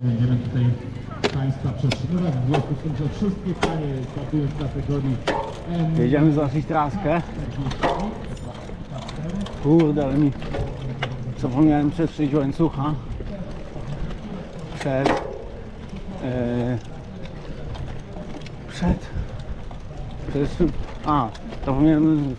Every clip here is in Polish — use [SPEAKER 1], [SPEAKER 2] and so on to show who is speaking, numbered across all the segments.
[SPEAKER 1] Będziemy tutaj Państwa przetrzymywać. W bloku są to wszystkie panie startują w kategorii M.
[SPEAKER 2] Jedziemy zobaczyć traskę. Kurde, ale mi zapomniałem przetrzeć łańcucha przed e, przed to jest a zapomniałem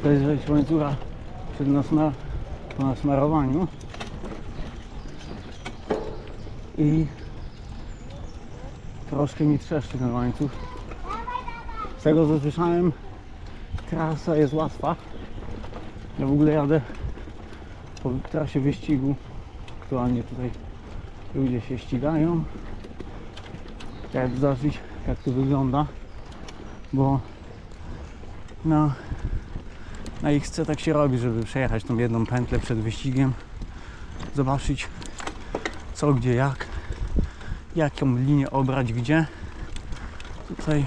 [SPEAKER 2] przetrzeć łańcucha przed nasma, po nasmarowaniu i troszkę mi trzeszczy ten łańcuch. Z tego co słyszałem trasa jest łatwa. Ja w ogóle jadę po trasie wyścigu. Aktualnie tutaj ludzie się ścigają. Chciałem zobaczyć jak to wygląda bo na na XC tak się robi, żeby przejechać tą jedną pętlę przed wyścigiem. Zobaczyć co, gdzie, jak jaką linię obrać gdzie tutaj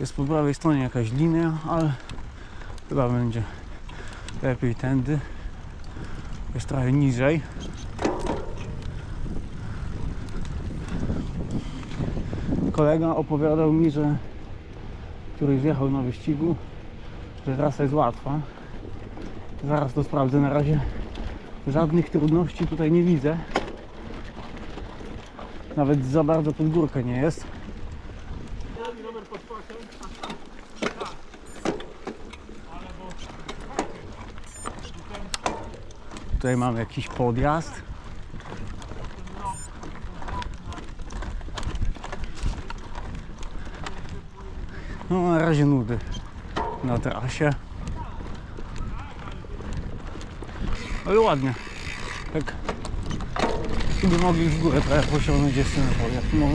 [SPEAKER 2] jest po prawej stronie jakaś linia, ale chyba będzie lepiej tędy. Jest trochę niżej. Kolega opowiadał mi, że który zjechał na wyścigu, że trasa jest łatwa. Zaraz to sprawdzę. Na razie żadnych trudności tutaj nie widzę. Nawet za bardzo pod górkę nie jest. Tutaj mamy jakiś podjazd. No na razie nudy na trasie. Ale ładnie. Tak. Gdyby mogli w górę trochę posiągnąć jeszcze na podjazd. No.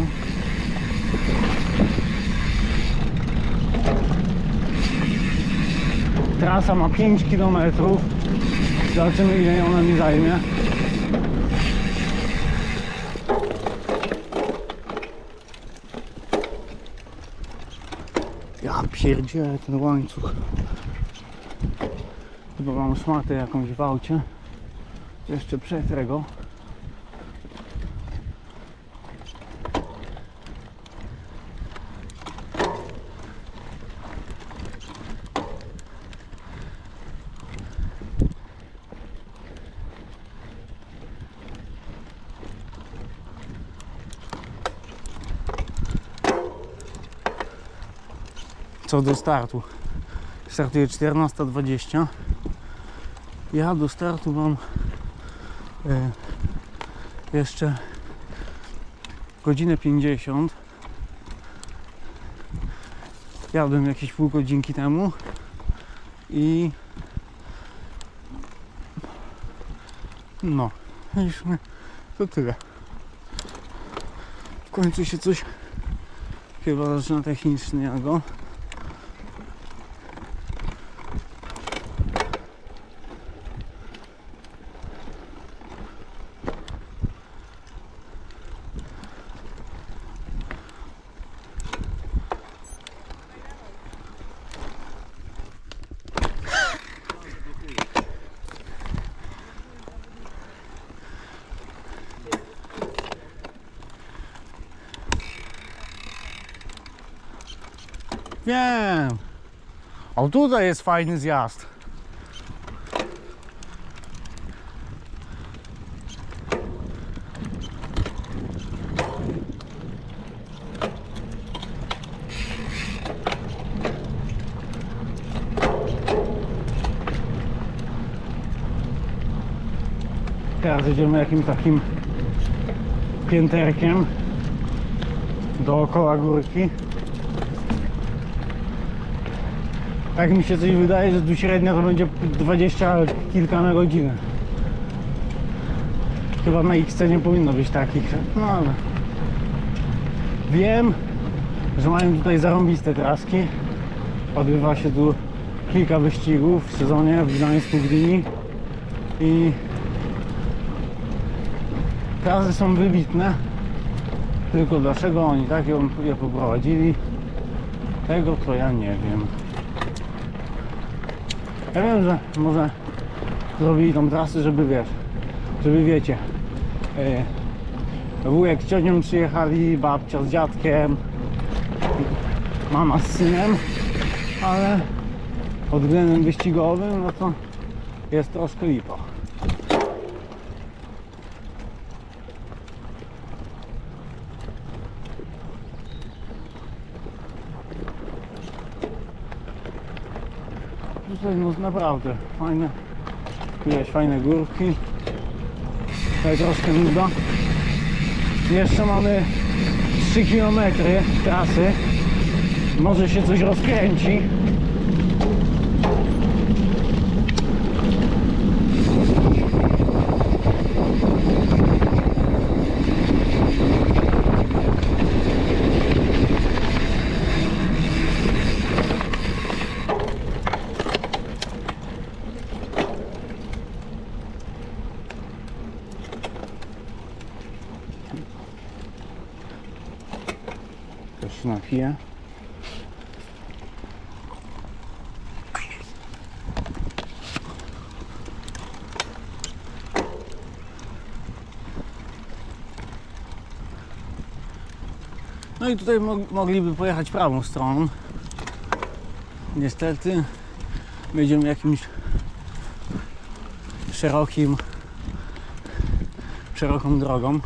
[SPEAKER 2] Trasa ma 5 km. Zobaczymy ile ona mi zajmie. Ja pierdzielę ten łańcuch. Chyba mam szmatę jakąś w aucie. Jeszcze przetrę go. Co do startu. Startuje 14.20. Ja do startu mam e, jeszcze godzinę 50. Jadłem jakieś pół godzinki temu i no, już to tyle. W końcu się coś chyba zaczyna technicznego. Wiem. O tutaj jest fajny zjazd. Teraz jedziemy jakimś takim pięterkiem dookoła górki. Tak mi się coś wydaje, że tu średnia to będzie 20 kilka na godzinę. Chyba na XC nie powinno być takich. No ale wiem, że mają tutaj zarąbiste traski. Odbywa się tu kilka wyścigów w sezonie w Gdańsku Gdyni i trasy są wybitne. Tylko dlaczego oni tak ją, je poprowadzili, tego to ja nie wiem. Ja wiem, że może zrobili tą trasę, żeby wiesz, żeby wiecie, e, Wujek z ciocią przyjechali, babcia z dziadkiem, mama z synem, ale pod względem wyścigowym, no to jest troszkę lipa. No naprawdę fajne, widać fajne górki. Tutaj troszkę nuda. Jeszcze mamy 3 km trasy. Może się coś rozkręci. Też się napiję. No i tutaj mo- mogliby pojechać prawą stroną. Niestety będziemy jakimś szerokim szeroką drogą.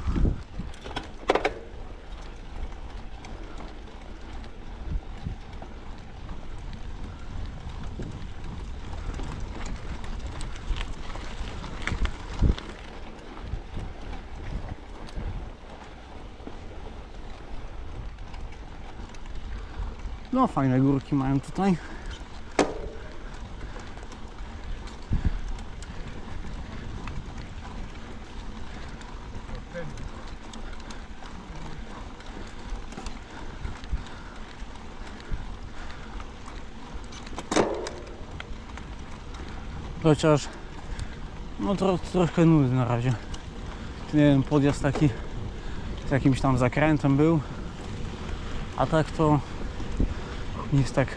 [SPEAKER 2] No fajne górki mają tutaj. Chociaż no tro, troszkę na razie. Nie wiem, podjazd taki z jakimś tam zakrętem był. A tak to nic tak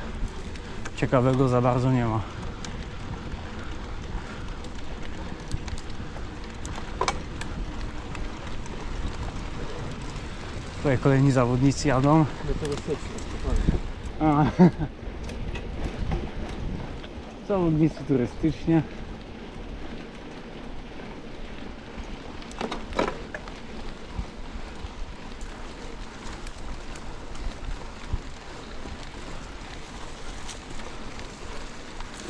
[SPEAKER 2] ciekawego za bardzo nie ma. Tutaj kolejni zawodnicy jadą. Zawodnicy turystycznie.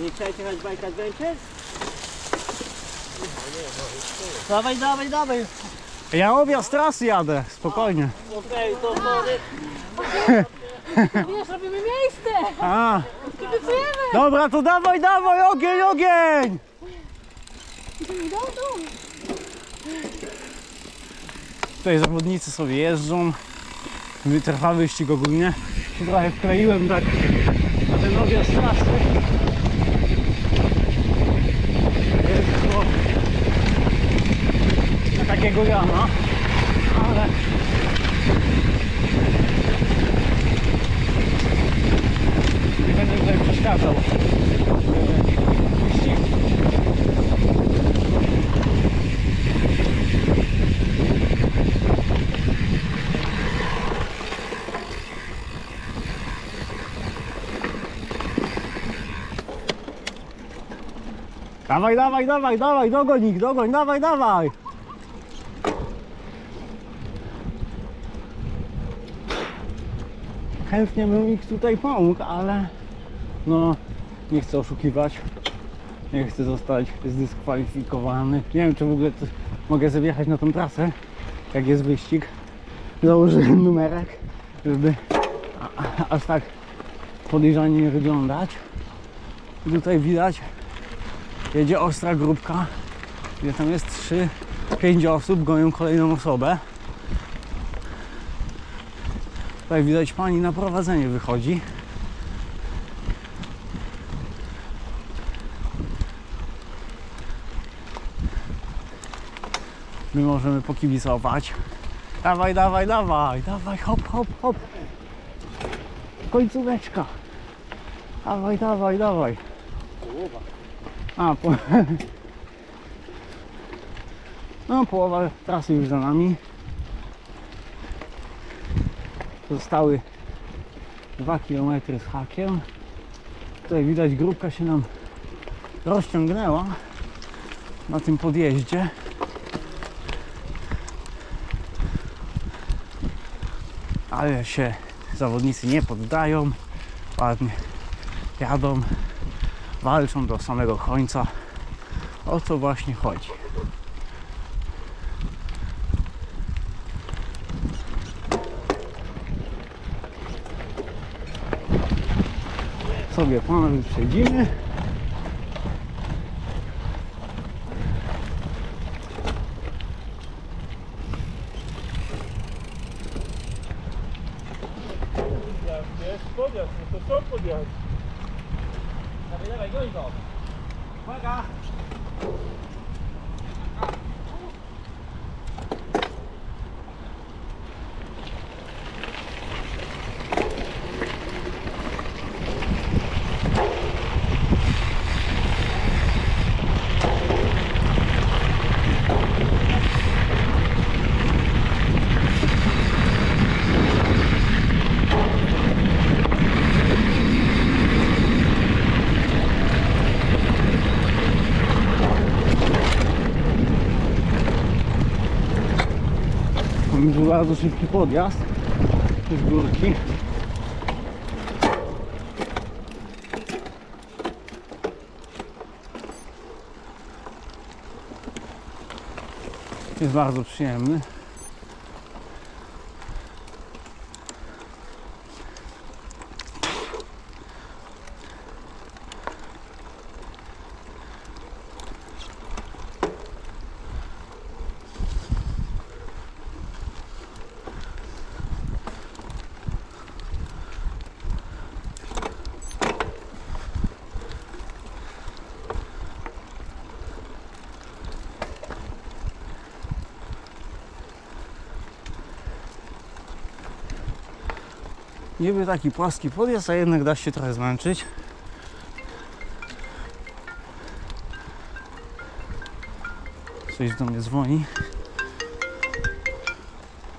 [SPEAKER 3] Nie chciałeś jechać bajka adventure? Dawaj, dawaj, dawaj.
[SPEAKER 2] Ja objazd trasy jadę, spokojnie.
[SPEAKER 3] Okej, to sorry.
[SPEAKER 4] Wiesz, robimy miejsce!
[SPEAKER 2] A,
[SPEAKER 4] Kibicujemy!
[SPEAKER 2] dobra, to dawaj, dawaj, ogień, ogień!
[SPEAKER 4] Idą tu!
[SPEAKER 2] Tutaj zawodnicy sobie jeżdżą. Trwa wyścig ogólnie. Się trochę wkleiłem tak Jest to na takiego jana, ale nie będę tutaj przeszkadzał. Dawaj, dawaj, dawaj, dawaj, dogoń ich, dogoń, dawaj, dawaj. Chętnie bym ich tutaj pomógł, ale no nie chcę oszukiwać. Nie chcę zostać zdyskwalifikowany. Nie wiem, czy w ogóle mogę sobie na tą trasę, jak jest wyścig. Założyłem numerek, żeby aż tak podejrzanie nie wyglądać. Tutaj widać jedzie ostra grupka, gdzie tam jest 3, 5 osób, gonią kolejną osobę. Tutaj widać pani na prowadzenie wychodzi. My możemy pokibicować. Dawaj, dawaj, dawaj, dawaj, hop, hop, hop. Końcóweczka. Dawaj, dawaj, dawaj. A, po... No, połowa trasy już za nami. Zostały 2 km z hakiem. Tutaj widać grupka się nam rozciągnęła na tym podjeździe. Ale się zawodnicy nie poddają. Ładnie jadą, walczą do samego końca. O co właśnie chodzi. Sobie pana wyprzedzimy. Bardzo szybki podjazd z górki. Jest bardzo przyjemny. Niby taki płaski podjazd, a jednak da się trochę zmęczyć. Coś do mnie dzwoni.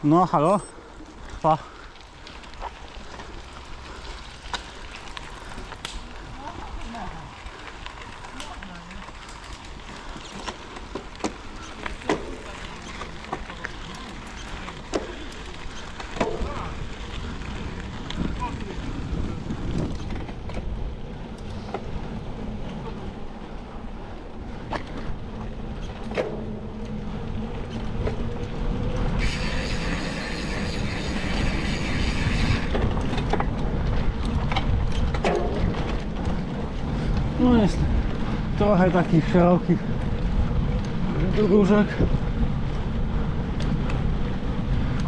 [SPEAKER 2] No, halo? Pa. No jest trochę takich szerokich dróżek.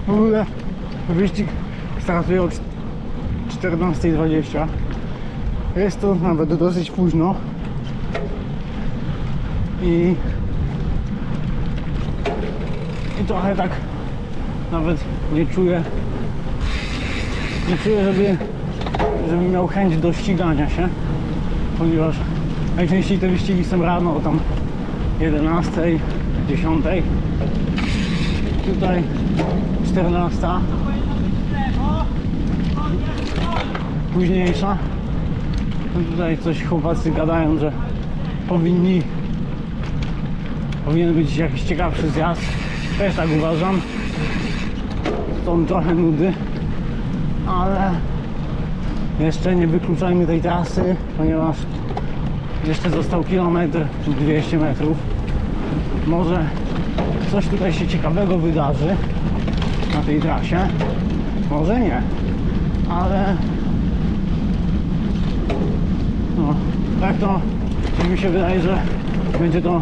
[SPEAKER 2] W ogóle wyścig startuje o 14.20. Jest to nawet dosyć późno. I, i trochę tak nawet nie czuję nie czuję, żeby, żeby miał chęć do ścigania się ponieważ najczęściej te wyścigi są rano o tam 11, 10. Tutaj 14. Późniejsza. No tutaj coś chłopacy gadają, że powinni powinien być jakiś ciekawszy zjazd. Też tak uważam. Są trochę nudy, ale jeszcze nie wykluczajmy tej trasy, ponieważ jeszcze został kilometr czy 200 metrów. Może coś tutaj się ciekawego wydarzy na tej trasie. Może nie, ale no, tak to mi się wydaje, że będzie to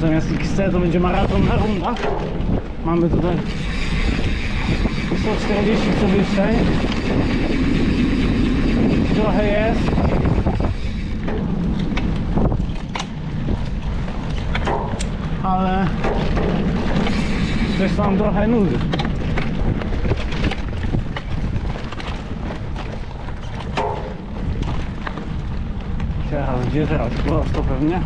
[SPEAKER 2] zamiast XC to będzie maraton na rundach. Mamy tutaj 140 przewyższeń trochę jest. Ale też mam trochę nudy. Teraz gdzie teraz? Prosto pewnie.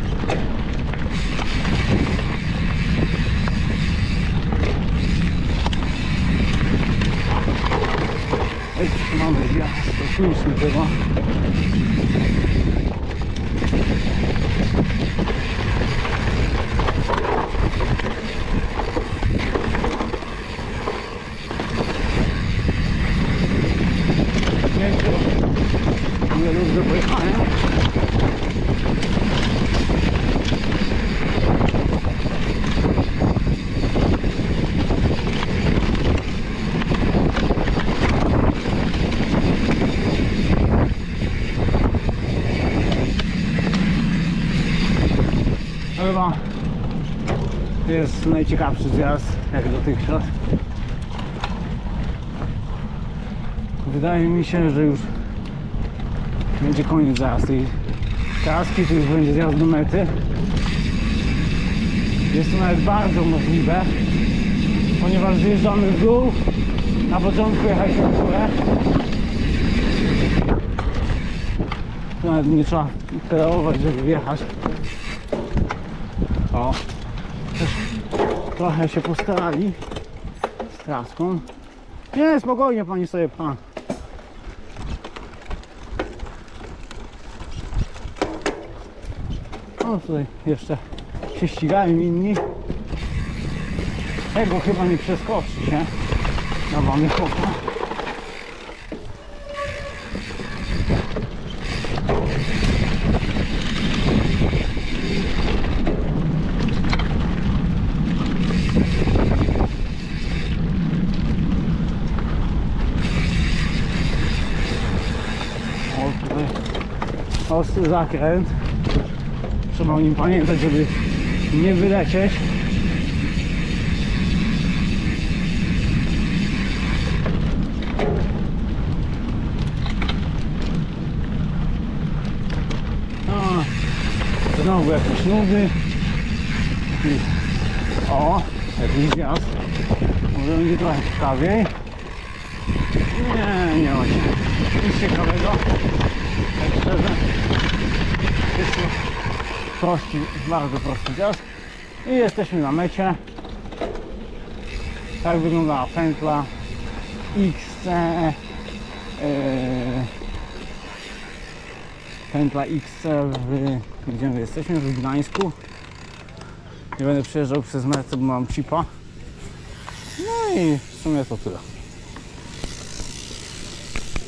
[SPEAKER 2] Jeszcze mamy zjazd, to śmieszny chyba. Pięknie. Nie lub do pojechania. To jest najciekawszy zjazd jak dotychczas. Wydaje mi się, że już będzie koniec zaraz tej kaski, to już będzie zjazd do mety. Jest to nawet bardzo możliwe, ponieważ zjeżdżamy w dół, na początku jechaliśmy w górę. Nawet nie trzeba pedałować, żeby wjechać. O, też trochę się postarali z traską. Nie, spokojnie pani sobie pan. O, tutaj jeszcze się ścigają inni. Tego chyba nie przeskoczy się. Dawamy chłopa. O, tutaj ostry zakręt. Trzeba o nim pamiętać, żeby nie wylecieć. A, znowu jakieś nudy. O, jakiś gwiazd. Może będzie trochę ciekawiej. Nie, nie ma się nic ciekawego. Tak szczerze. Jest to prosty, bardzo prosty gwiazd. I jesteśmy na mecie. Tak wyglądała pętla XC. Yy, pętla XC w, gdzie my jesteśmy? W Gdańsku. Nie będę przejeżdżał przez metę, bo mam chipa. No i w sumie to tyle.